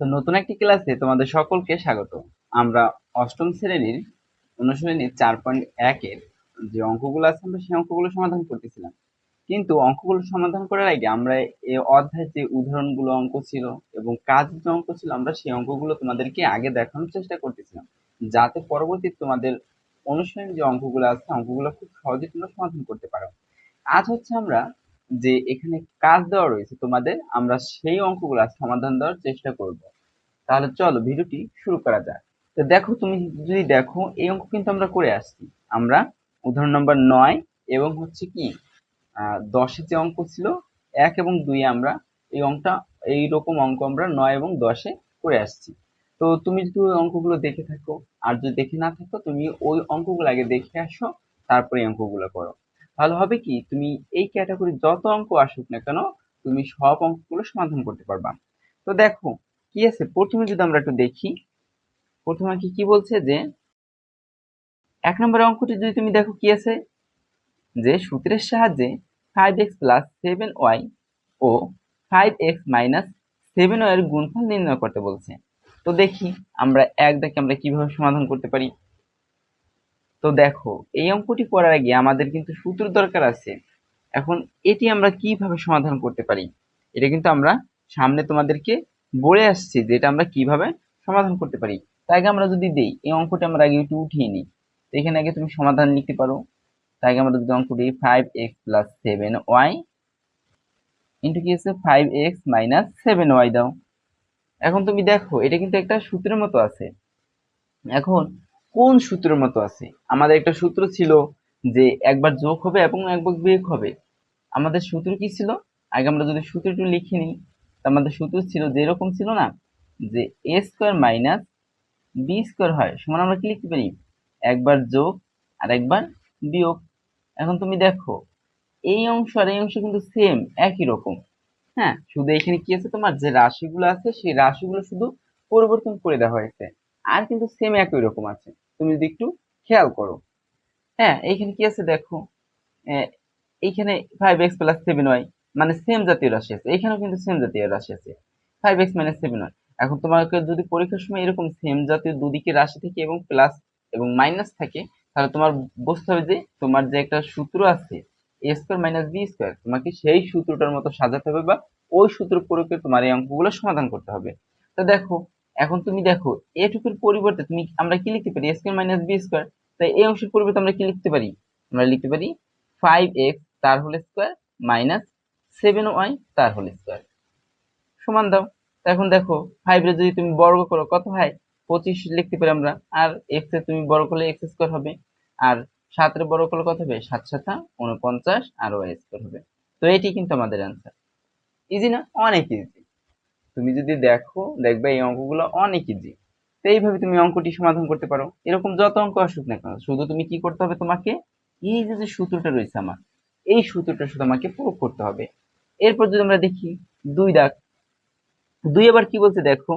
তো নতুন একটি ক্লাসে তোমাদের সকলকে স্বাগত। আমরা অষ্টম শ্রেণির অনুশীলনীর চার পয়েন্ট একের যে অঙ্কগুলো আছে, আমরা সেই অঙ্কগুলো সমাধান করতেছিলাম। কিন্তু অঙ্কগুলো সমাধান করার আগে আমরা এই অধ্যায় যে উদাহরণগুলো অঙ্ক ছিল এবং কাজ যে অঙ্ক ছিল, আমরা সেই অঙ্কগুলো তোমাদেরকে আগে দেখানোর চেষ্টা করতেছিলাম, যাতে পরবর্তীতে তোমাদের অনুশীলনের যে অঙ্কগুলো আছে, অঙ্কগুলো খুব সহজে তোমরা সমাধান করতে পারো। আজ হচ্ছে আমরা যে এখানে কাজ দেওয়া রয়েছে তোমাদের, আমরা সেই অঙ্কগুলো সমাধান দেওয়ার চেষ্টা করব। তাহলে চলো ভিডিওটি শুরু করা যাক। তো দেখো, তুমি যদি দেখো, এই অঙ্ক কিন্তু আমরা করে আসছি। আমরা উদাহরণ নম্বর নয় এবং হচ্ছে কি দশের যে অঙ্ক ছিল, এক এবং দুই আমরা এই অঙ্কটা এইরকম অঙ্ক আমরা নয় এবং দশে করে আসছি। তো তুমি যদি ওই অঙ্কগুলো দেখে থাকো, আর যদি দেখে না থাকো, তুমি ওই অঙ্কগুলো আগে দেখে আসো, তারপরে এই অঙ্কগুলো করো। তাহলে হবে কি, তুমি এই ক্যাটাগরি যত অঙ্ক আসুক না কেন, তুমি সব অঙ্কগুলো সমাধান করতে পারবা। তো দেখো, কি আছে? প্রথমে যদি আমরা একটু দেখি, প্রথমে কি কি বলছে যে, এক নম্বর অঙ্কটি যদি তুমি দেখো কি আছে? যে সূত্রের সাহায্যে five x plus seven y ও five x minus seven y এর গুণফল নির্ণয় করতে বলছে। তো দেখি, আমরা এক দেখে আমরা কীভাবে সমাধান করতে পারি। তো দেখো, এই অঙ্কটি করার আগে আমাদের কিন্তু সূত্র দরকার আছে। এখন এটি আমরা কীভাবে সমাধান করতে পারি? এটা কিন্তু আমরা সামনে তোমাদেরকে বলে আসছি যে এটা আমরা কীভাবে সমাধান করতে পারি। তাই আগে আমরা যদি দেই, এই অঙ্কটা আমরা আগে একটু উঠিয়ে নিই। তো এখানে আগে তুমি সমাধান লিখতে পারো। তাই আগে আমরা যদি অঙ্কটি five x plus seven y into কি আছে? Five x minus seven y দাও। এখন তুমি দেখো, এটা কিন্তু একটা সূত্রের মতো আছে। এখন কোন সূত্রের মতো আছে? আমাদের একটা সূত্র ছিল যে একবার যোগ হবে এবং একবার বিয়োগ হবে। আমাদের সূত্র কি ছিল? আগে আমরা যদি সূত্রটি লিখে নিই আমাদের সূত্র ছিল যে এরকম ছিল না, যে a square minus b square হয়, সমান আমরা কি লিখতে পারি? একবার যোগ আর একবার বিয়োগ। এখন তুমি দেখো, এই অংশ আর এই অংশ কিন্তু সেম একই রকম। হ্যাঁ শুধু এখানে কি আছে তোমার? যে রাশিগুলো আছে, সেই রাশিগুলো শুধু পরিবর্তন করে দেওয়া হয়েছে। আর কিন্তু সেম একই রকম আছে। তুমি যদি একটু খেয়াল করো। হ্যাঁ এইখানে কি আছে দেখো? এইখানে five x plus seven y মানে সেম জাতীয় রাশি আছে। এখানেও কিন্তু সেম জাতীয় রাশি আছে। Five x minus seven y এখন তোমাকে যদি পরীক্ষার সময় এরকম সেম জাতীয় দুদিকে রাশি থাকে এবং প্লাস এবং মাইনাস থাকে, তাহলে তোমার বুঝতে হবে যে তোমার যে একটা সূত্র আছে a square minus b square তোমাকে সেই সূত্রটার মতো সাজাতে হবে বা ওই সূত্র প্রয়োগ তোমার এই অঙ্কগুলো সমাধান করতে হবে। তো দেখো এখন তুমি দেখো, এটুকুর পরিবর্তে তুমি, আমরা কি লিখতে পারি? Square minus b square. তাই এই অংশের পরিবর্তে আমরা কি লিখতে পারি? আমরা লিখতে পারি ফাইভ এক্স তার whole square minus seven y তার হোল স্কোয়ার। সমান দাও। এখন দেখো ফাইভ এর যদি তুমি বর্গ করো, কত হয়? পঁচিশ লিখতে পারি আমরা। আর এক্সের তুমি বর্গ করলে এক্স স্কোয়ার হবে। আর সাতের বর্গ করলে কত হবে? সাত সাতা উনপঞ্চাশ আর ওয়াই স্কোয়ার হবে। তো এটি কিন্তু আমাদের অ্যান্সার ইজি না? অনেক ইজি তুমি যদি দেখো, দেখবে এই অঙ্কগুলো অনেক ইজি তো এইভাবে তুমি অঙ্কটি সমাধান করতে পারো। এরকম যত অঙ্ক আসুক না কেন, শুধু তুমি কি করতে হবে তোমাকে? এই যে যে সূত্রটা রয়েছে আমার, এই সূত্রটা শুধু আমাকে প্রয়োগ করতে হবে। এরপর যদি আমরা দেখি, দুই দাগ। দুই আবার কি বলছে দেখো?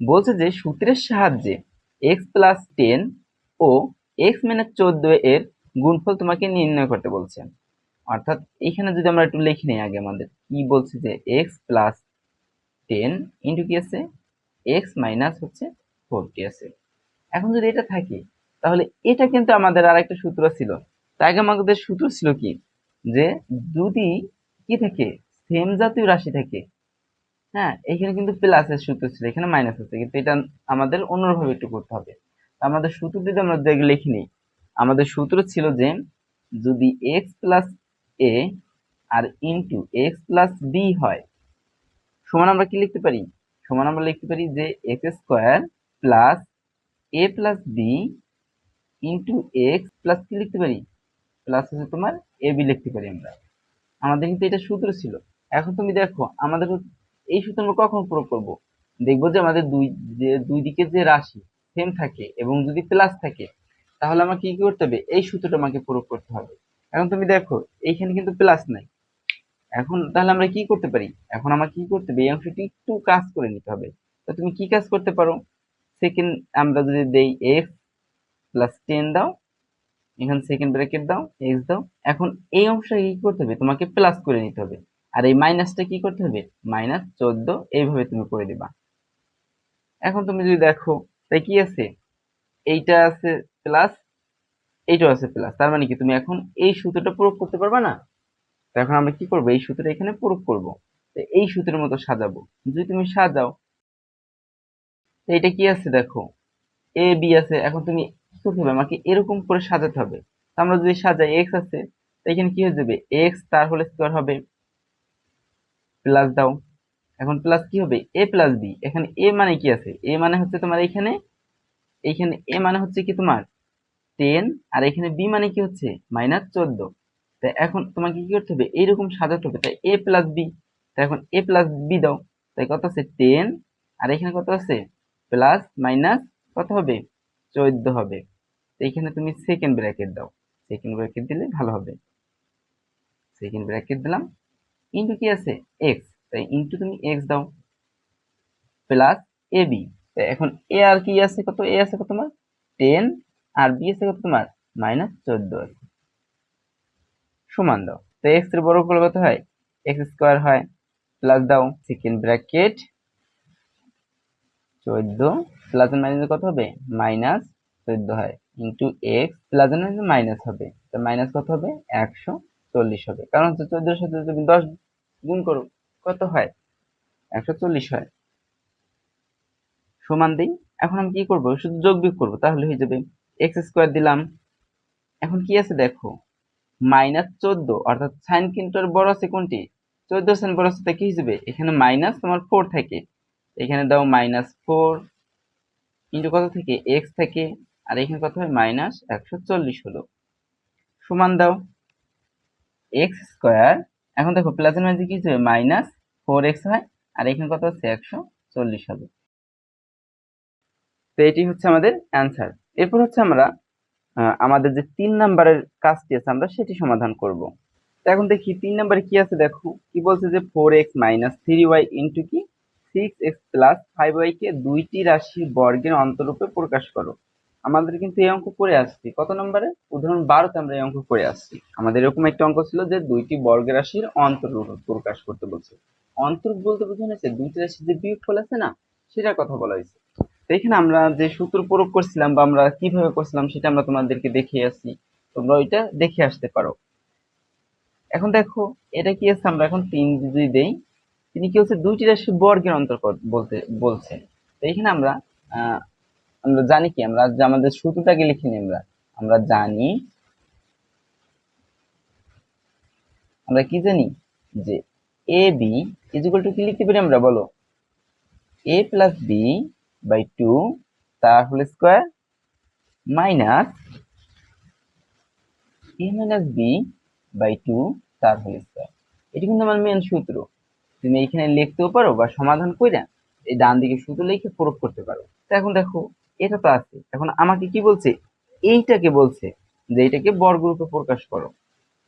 বলছে যে সূত্রের সাহায্যে এক্স প্লাস টেন ও এক্স মাইনাস চোদ্দ এর গুণফল তোমাকে নির্ণয় করতে বলছে। অর্থাৎ এখানে যদি আমরা একটু লিখে নিই আগে আমাদের, কি বলছে যে এক্স প্লাস টেন ইন্টু কি আছে? এক্স মাইনাস হচ্ছে ফোরটি আছে। এখন যদি এটা থাকে, তাহলে এটা কিন্তু আমাদের আর একটা সূত্র ছিল। তাই আমাদের সূত্র ছিল কি? যে যদি কি থাকে? সেম জাতীয় রাশি থাকে। হ্যাঁ এখানে কিন্তু প্লাসের সূত্র ছিল, এখানে মাইনাস আছে, কিন্তু এটা আমাদের অন্যভাবে একটু করতে হবে। আমাদের সূত্র যদি আমরা লিখি নিই, আমাদের সূত্র ছিল যে যদি এক্স প্লাস এ আর ইন্টু এক্স প্লাস বি হয় সমান আমরা কি লিখতে পারি? সমান আমরা লিখতে পারি যে x square plus a plus b into x plus কি লিখতে পারি? প্লাস হচ্ছে তোমার এ বি লিখতে পারি আমরা। আমাদের কিন্তু এটা সূত্র ছিল। এখন তুমি দেখো, আমাদের এই সূত্র আমরা কখন প্রয়োগ করব? দেখব যে আমাদের দুই, যে দুই দিকে যে রাশি সেম থাকে এবং যদি প্লাস থাকে, তাহলে আমাকে কি করতে হবে? এই সূত্রটা আমাকে প্রয়োগ করতে হবে। এখন তুমি দেখো, এইখানে কিন্তু প্লাস নাই। এখন তাহলে আমরা কি করতে পারি? এখন আমার কি করতে হবে এই অংশটি একটু কাজ করে নিতে হবে। তো তুমি কি কাজ করতে পারো? সেকেন্ড আমরা যদি দেই এক্স প্লাস টেন দাও, এখানে সেকেন্ড ব্র্যাকেট দাও এক্স দাও, এখন এই অংশটা কি করতে হবে? তোমাকে প্লাস করে নিতে হবে। আর এই মাইনাসটা কি করতে হবে? মাইনাস চোদ্দ, এইভাবে তুমি করে দিবা। এখন তুমি যদি দেখো তাই কি আছে? এইটা আছে প্লাস এইটাও আছে প্লাস তার মানে কি, তুমি এখন এই সূত্রটা প্রয়োগ করতে পারবে না? তো এখন আমরা কি করব? এই সূত্রটা এখানে প্রয়োগ করব। তো এই সূত্রের মতো সাজাবো। যদি তুমি সাজাও এটা কি আছে দেখো? এ বি আছে। এখন তুমি করতে আমাকে এরকম করে সাজাতে হবে। আমরা যদি সাজাই এক্স আছে এখানে কি হয়ে যাবে? এক্স তার হোল স্কোয়ার হবে। প্লাস দাও। এখন প্লাস কি হবে? এ প্লাস বি এখানে এ মানে কি আছে? এ মানে হচ্ছে তোমার এখানে এইখানে এ মানে হচ্ছে কি তোমার? টেন আর এখানে বি মানে কি হচ্ছে? মাইনাস চোদ্দ। তাই এখন তোমাকে কি করতে হবে? এইরকম সাজাতে হবে। তাই এ প্লাস বি তাই এখন এ প্লাস বি দাও। তাই কত আছে? টেন আর এখানে কত আছে? প্লাস মাইনাস কত হবে? চোদ্দ হবে। তো এখানে তুমি সেকেন্ড ব্র্যাকেট দাও। সেকেন্ড ব্র্যাকেট দিলে ভালো হবে। সেকেন্ড ব্র্যাকেট দিলাম। ইন্টু কি আছে? এক্স তাই ইন্টু তুমি এক্স দাও। প্লাস এ বি তাই এখন এ আর কি আছে? কত? এ আছে কত তোমার? টেন আর বি আছে কত তোমার? মাইনাস চোদ্দ আছে। সমান দাও। তো এক্সের বড় করলে কত হয়? এক্স স্কোয়ার হয় প্লাস দাও সেকেন্ড ব্র্যাকেট চোদ্দ প্লাস মাইনাস কত হবে? মাইনাস চোদ্দ হয়। Into x plus minus minus হবে। তো মাইনাস কত হবে? একশো চল্লিশ হবে। কারণ হচ্ছে চোদ্দোর সাথে তুমি দশ গুণ করো, কত হয়? একশো চল্লিশ হয়। সমান দিই। এখন আমি কি করব? শুধু যোগ বিয়োগ করব, তাহলে হয়ে যাবে। এক্স স্কোয়ার দিলাম। এখন কি আছে দেখো? মাইনাস চোদ্দ, অর্থাৎ সাইন কিন্তু আর বড় আছে কোনটি? চোদ্দ সাইন বড় আছে কি হিসেবে? এখানে মাইনাস তোমার ফোর থাকে। এখানে দাও মাইনাস ফোর ইন্টু কত থেকে? এক্স থেকে। আর এখানে কত হয়? মাইনাস একশো চল্লিশ হলো। সমান দাও। এক্স স্কোয়ার এখন দেখো প্লাসের মাঝে কি হিসেবে? মাইনাস ফোর এক্স হয়। আর এখানে কত হচ্ছে একশো চল্লিশ হবে তো এটি হচ্ছে আমাদের অ্যান্সার এরপর হচ্ছে আমরা আমাদের যে তিন নাম্বারের কাজটি আছে, আমরা সেটি সমাধান করব। এখন দেখি, তিন নাম্বারে কি আছে দেখো? কি বলছে যে four x minus three y into কি? Six x plus five y কে দুইটি রাশির বর্গের অন্তরূপে প্রকাশ করো। আমাদের কিন্তু এই অঙ্ক করে আসছি। কত নম্বরে? উদাহরণ বারোতে আমরা এই অঙ্ক করে আসছি। আমাদের এরকম একটা অঙ্ক ছিল যে দুইটি বর্গের রাশির অন্তরূপে প্রকাশ করতে বলছে। অন্তরূপ বলতে বোঝানো হয়েছে, দুইটি রাশির যে বিয়োগফল আছে না, সেটার কথা বলা হয়েছে। তো এখানে আমরা যে সূত্র প্রয়োগ করছিলাম বা আমরা কীভাবে করছিলাম সেটা আমরা তোমাদেরকে দেখিয়ে আসছি তোমরা ওইটা দেখে আসতে পারো। এখন দেখো, এটা কি আছে? আমরা এখন তিন যদি দেই। তিনি কি হচ্ছে? দুইটি রাশি বর্গের অন্তর্গত বলতে, বলছে। তো এখানে আমরা আমরা জানি কি? আমরা আমাদের সূত্রটাকে লিখে নিই আমরা। আমরা জানি, আমরা কি জানি? যে এ বি ইজিক্যাল টু কি লিখতে পারি আমরা বলো? A plus b by two তার whole square minus a minus b by two তার হোল স্কোয়ার এটি কিন্তু আমার মেন সূত্র। তুমি এখানে লিখতেও পারো বা সমাধান করে এই ডান দিকে সূত্র লিখে প্রয়োগ করতে পারো। তো এখন দেখো, এটা তো আছে। এখন আমাকে কি বলছে? এইটাকে বলছে যে এটাকে বর্গরূপে প্রকাশ করো।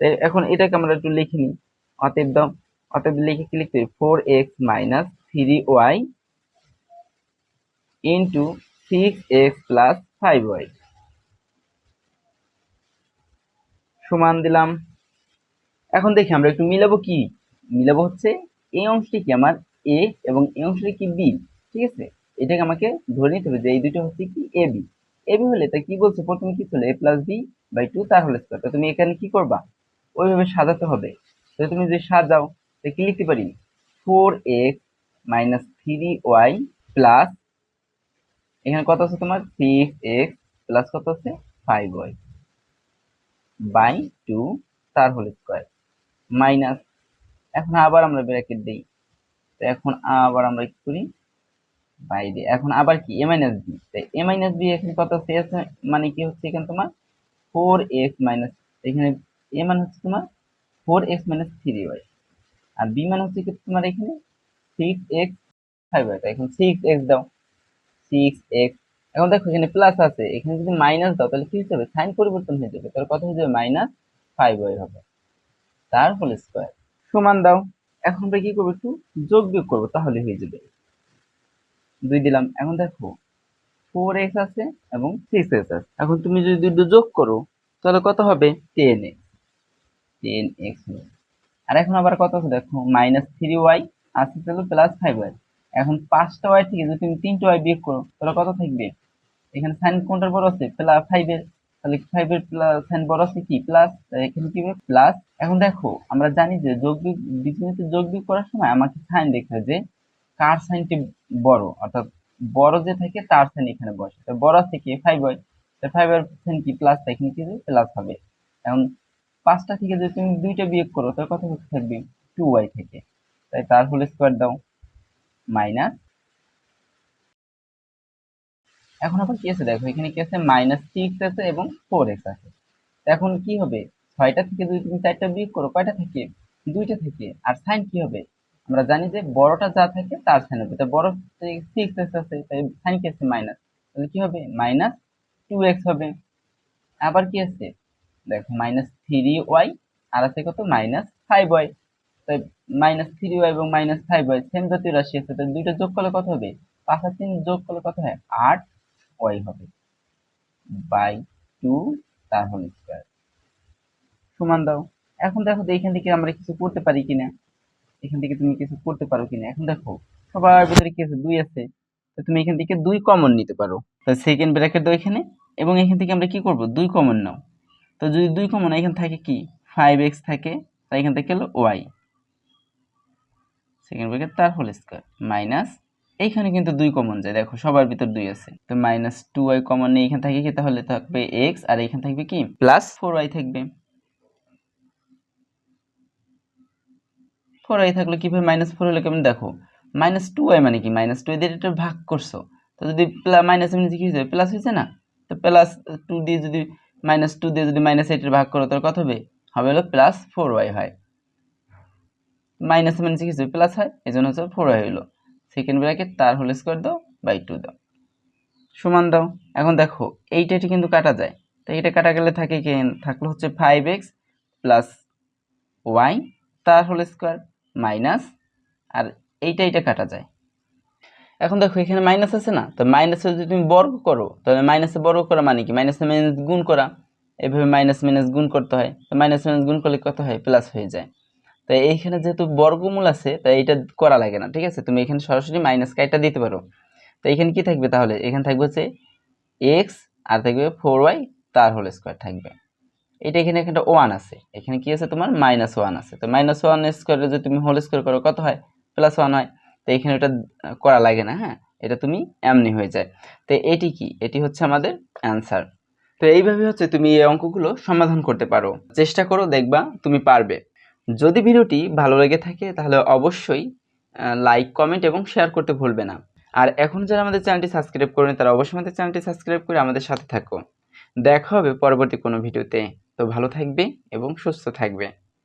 তাই এখন এটাকে আমরা একটু লিখে নিই। অতএব অতএব লিখে কি লিখতে four x minus three y into six x plus five y সমান দিলাম। এখন দেখি আমরা একটু মিলাবো কি? মিলাবো হচ্ছে এই অংশটি কি আমার এ এবং এই অংশটি কি বি ঠিক আছে? এটাকে আমাকে ধরে নিতে হবে যে এই দুটো হচ্ছে কি এ বি এ বি হলে তা কি বলছে? প্রথমে কি ছিল a plus b by two তার হলে স্কোয়ার তুমি এখানে কি করবা? ওইভাবে সাজাতে হবে। তো তুমি যদি সাজাও, তো কি লিখতে পারি? Four x minus three y plus এখানে কত আছে তোমার? সিক্স এক্স প্লাস কত আছে? ফাইভ ওয়াই বাই টু তার হোল স্কোয়ার মাইনাস এখন আবার আমরা ব্র্যাকেট দিই। তো এখন আবার আমরা কি করি? বাইরে এখন আবার কি? এ মাইনাস বি তাই এ মাইনাস বি এখানে কত আছে? মানে কি হচ্ছে এখানে তোমার? ফোর এক্স মাইনাস এখানে এ মানে হচ্ছে তোমার four x minus three y আর বি মানে হচ্ছে কি তোমার এখানে? সিক্স এক্স ফাইভ ওয়াই এখন সিক্স এক্স দাও। সিক্স এক্স এখন দেখো এখানে প্লাস আছে, এখানে যদি মাইনাস দাও, তাহলে কি হবে সাইন পরিবর্তন হয়ে যাবে তাহলে কত হয়ে যাবে মাইনাস ফাইভ ওয়াই হবে, তার হোল স্কোয়ার সমান দাও, এখন আমরা কি করব একটু যোগ বিয়োগ করব, তাহলে হয়ে যাবে। দুই দিলাম, এখন দেখো ফোর এক্স আছে এবং সিক্স এক্স আছে, এখন তুমি যদি দুটো যোগ করো, তাহলে কত হবে? টেন এক্স টেন এক্স আর এখন আবার কত আছে? দেখো মাইনাস থ্রি ওয়াই আছে তাহলে প্লাস ফাইভ ওয়াই এখন পাঁচটা ওয়াই থেকে যদি তুমি তিনটা ওয়াই বিয়োগ করো, তাহলে কত থাকবে? এখানে সাইন কোনটার বড় আছে? প্লাস ফাইভের তাহলে ফাইভের প্লাস সাইন বড় আছে কি? প্লাস এখানে কি হবে? প্লাস এখন দেখো, আমরা জানি যে যোগ বিয়োগ বীজগণিতে যোগ বিয়োগ করার সময় আমাকে সাইন দেখতে যে কার সাইনটি বড়? অর্থাৎ বড় যে থাকে তার সাইন এখানে বসে। তো বড় আছে কি? Five y. তো ফাইভের সাইন কি? প্লাস এখানে কি প্লাস হবে। এখন পাঁচটা থেকে যদি তুমি দুইটা বিয়োগ করো, তাহলে কত থাকবে? টু ওয়াই থেকে। তাই তার হোল স্কোয়ার দাও। মাইনাস এখন আবার কি আছে? দেখো, এখানে কি আছে? মাইনাস সিক্স আছে এবং ফোর এক্স আছে। এখন কি হবে? ছয়টা থেকে যদি তুমি চারটা বিয়োগ করো, কয়টা থেকে? দুইটা থেকে। আর সাইন কি হবে? আমরা জানি যে বড়টা যা থাকে তার সাইন হবে। তো বড় সিক্স এক্স আছে সাইন কি আছে? মাইনাস তাহলে কি হবে? মাইনাস টু এক্স হবে। আবার কি আছে? দেখো মাইনাস থ্রি ওয়াই আর আছে কত? মাইনাস ফাইভ ওয়াই তাই মাইনাস থ্রি ওয়াই এবং মাইনাস ফাইভ ওয়াই সেম জাতীয় রাশি আছে তাই দুইটা যোগ করলে কত হবে? পাঁচ আর তিন যোগ করলে কত হয়? আট ওয়াই হবে। বাই টু তার হোল স্কোয়ার সমান দাও। এখন দেখো এখান থেকে আমরা কিছু করতে পারি কিনা। এখান থেকে তুমি কিছু করতে পারো কিনা। এখন দেখো, সবার ভিতরে কি আছে? দুই আছে। তো তুমি এখান থেকে দুই কমন নিতে পারো। তো সেকেন্ড ব্র্যাকেট দাও এখানে এবং এখান থেকে আমরা কি করব? দুই কমন নাও। তো যদি দুই কমন এখান থাকে কি? ফাইভ এক্স থাকে তাই এখান থেকে হলো ওয়াই সেকেন্ড ব্র্যাকেট তার হোল স্কোয়ার মাইনাস এইখানে কিন্তু দুই কমন যায়। দেখো, সবার ভিতর দুই আছে। তো মাইনাস টু ওয়াই কমন নেই, এখানে থাকে কি? তাহলে থাকবে এক্স আর এখানে থাকবে কি? প্লাস ফোর ওয়াই থাকবে। ফোর ওয়াই থাকলে কীভাবে মাইনাস ফোর হলে কেমন? দেখো মাইনাস টু ওয়াই মানে কি? মাইনাস টু এদের এটা ভাগ করছ। তো যদি মাইনাস মানে কি হয়েছে? প্লাস হয়েছে না? তো প্লাস টু দিয়ে যদি মাইনাস টু দিয়ে যদি মাইনাস এইটের ভাগ করো, তাহলে কত হবে? হবে হলো প্লাস ফোর ওয়াই হয়। মাইনাস মাইনাস কি হয়েছে প্লাস হয় এই জন্য হচ্ছে ফোর ওয়াই হলো সেকেন্ড ব্র্যাকেট তার হোল স্কোয়ার দাও বাই টু দাও। সমান দাও। এখন দেখো, এইটা এটি কিন্তু কাটা যায়। তো এটা কাটা গেলে থাকে কি, থাকল হচ্ছে ফাইভ এক্স প্লাস ওয়াই তার হোল স্কোয়ার মাইনাস আর এইটা এইটা কাটা যায়। এখন দেখো, এখানে মাইনাস আছে না? তো মাইনাসে যদি তুমি বর্গ করো, তাহলে মাইনাসে বর্গ করা মানে কি? মাইনাসে মাইনাস গুণ করা। এভাবে মাইনাস মাইনাস গুণ করতে হয়। তো মাইনাস মাইনাস গুণ করলে কত হয়? প্লাস হয়ে যায়। তাই এইখানে যেহেতু বর্গমূল আছে, তাই এটা করা লাগে না, ঠিক আছে? তুমি এখানে সরাসরি মাইনাস কাইটা দিতে পারো। তো এখানে কি থাকবে তাহলে? এখানে থাকবে হচ্ছে এক্স আর থাকবে ফোর ওয়াই তার হোল স্কোয়ার থাকবে। এটা এখানে এখানে ওয়ান আছে। এখানে কি আছে তোমার? মাইনাস ওয়ান আছে। তো মাইনাস ওয়ান স্কোয়ারে যদি তুমি হোল স্কোয়ার করো, কত হয়? প্লাস ওয়ান হয়। তো এখানে ওটা করা লাগে না হ্যাঁ? এটা তুমি এমনি হয়ে যায়। তো এটি কি? এটি হচ্ছে আমাদের অ্যান্সার তো এইভাবে হচ্ছে তুমি এই অঙ্কগুলো সমাধান করতে পারো। চেষ্টা করো, দেখবা তুমি পারবে। যদি ভিডিওটি ভালো লেগে থাকে, তাহলে অবশ্যই লাইক কমেন্ট এবং শেয়ার করতে ভুলবে না। আর এখন যারা আমাদের চ্যানেলটি সাবস্ক্রাইব করেন, তারা অবশ্যই আমাদের চ্যানেলটি সাবস্ক্রাইব করে আমাদের সাথে থাকো। দেখা হবে পরবর্তী কোনো ভিডিওতে। তো ভালো থাকবে এবং সুস্থ থাকবে।